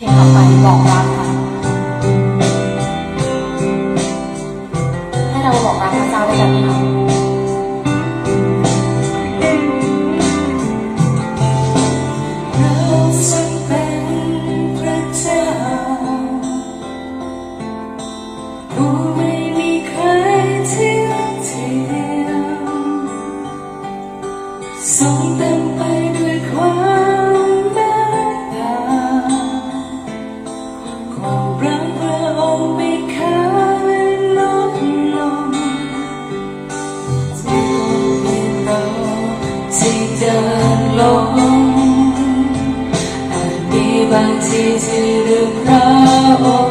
เพลงต่อไปบอกรักค่ะให้เราบอกรักพระเจ้าด้วยกันไหมคะส่งเป็นพร บางทีที่ลืมพระอง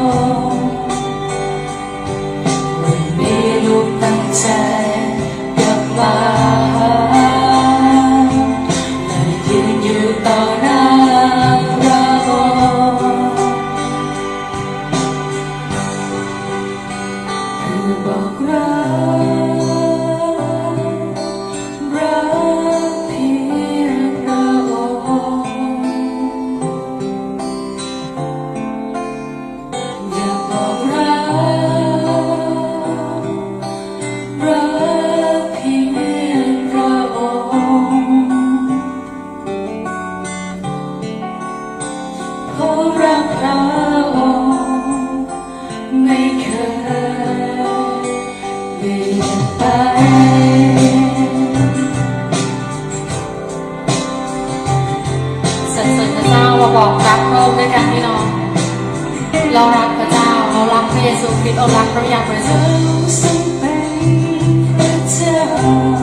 บอกรักรักเพียงพระองค์อยากบอกรักรักเพียงพระองค์เพราะรักพระ สรรเสริญพระเจ้ามาบอกรักพระองค์ด้วยกันพี่น้อง เรารักพระเจ้า เรารักพระเยซูคริสต์เรารักพระวิญญาณบริสุทธิ์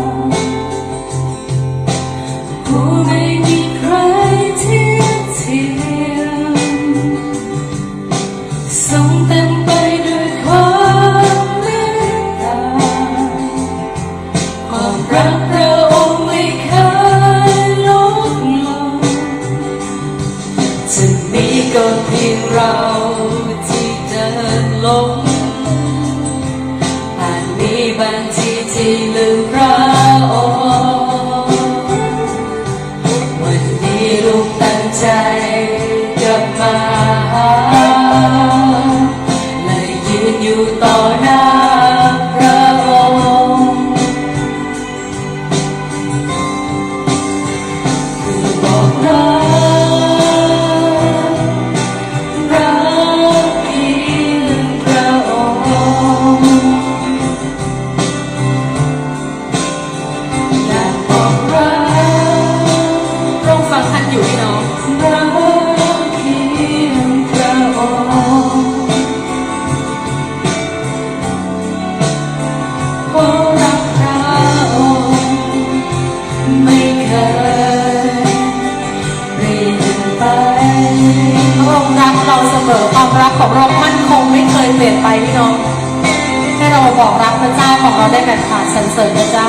ค ราเสมอความรักของเรามั่นคงไม่เคยเปลี่ยนไปพี่น้อง ให้เราบอกรักพระเจ้าของเราได้กันค่ะสรรเสริญพระเจ้า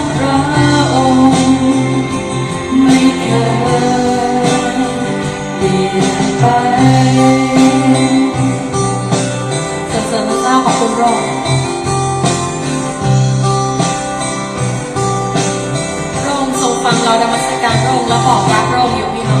ังเรานมัสการพระองค์และบอกรักพระองค์อยู่พี่น้อง